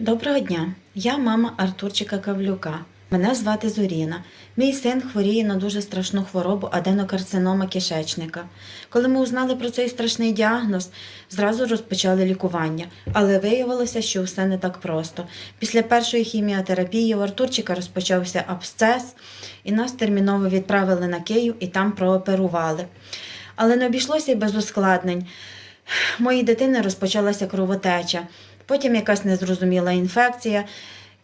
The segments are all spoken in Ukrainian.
Доброго дня, я мама Артурчика Кавлюка. Мене звати Зоріна. Мій син хворіє на дуже страшну хворобу аденокарцинома кишечника. Коли ми узнали про цей страшний діагноз, зразу розпочали лікування, але виявилося, що все не так просто. Після першої хіміотерапії у Артурчика розпочався абсцес, і нас терміново відправили на Київ і там прооперували. Але не обійшлося й без ускладнень. Моїй дитини розпочалася кровотеча, потім якась незрозуміла інфекція,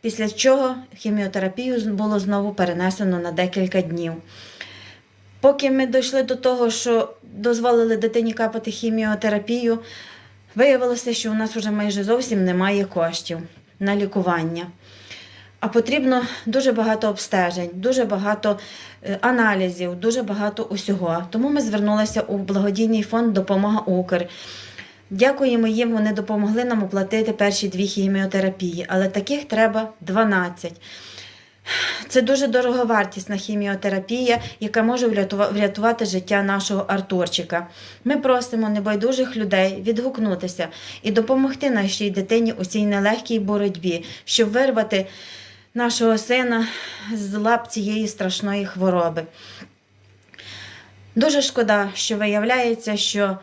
після чого хіміотерапію було знову перенесено на декілька днів. Поки ми дійшли до того, що дозволили дитині капати хіміотерапію, виявилося, що у нас вже майже зовсім немає коштів на лікування. А потрібно дуже багато обстежень, дуже багато е, аналізів, дуже багато усього. Тому ми звернулися у благодійний фонд Допомога Укр. Дякуємо їм, вони допомогли нам оплатити перші дві хіміотерапії, але таких треба 12. Це дуже дороговартісна хіміотерапія, яка може врятувати життя нашого Артурчика. Ми просимо небайдужих людей відгукнутися і допомогти нашій дитині у цій нелегкій боротьбі, щоб вирвати нашого сина з лап цієї страшної хвороби. Дуже шкода, що виявляється, що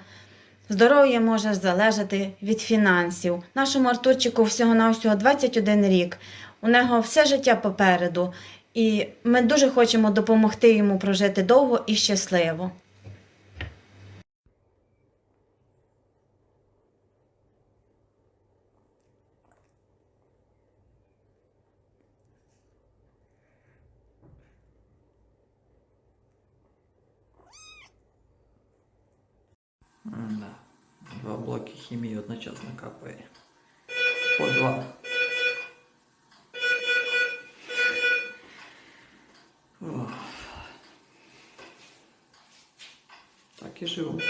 здоров'я може залежати від фінансів. Нашому Артурчику всього-навсього 21 рік. У нього все життя попереду, і ми дуже хочемо допомогти йому прожити довго і щасливо. блоки хімії одночасно капає. По два. Ох. Так і живу.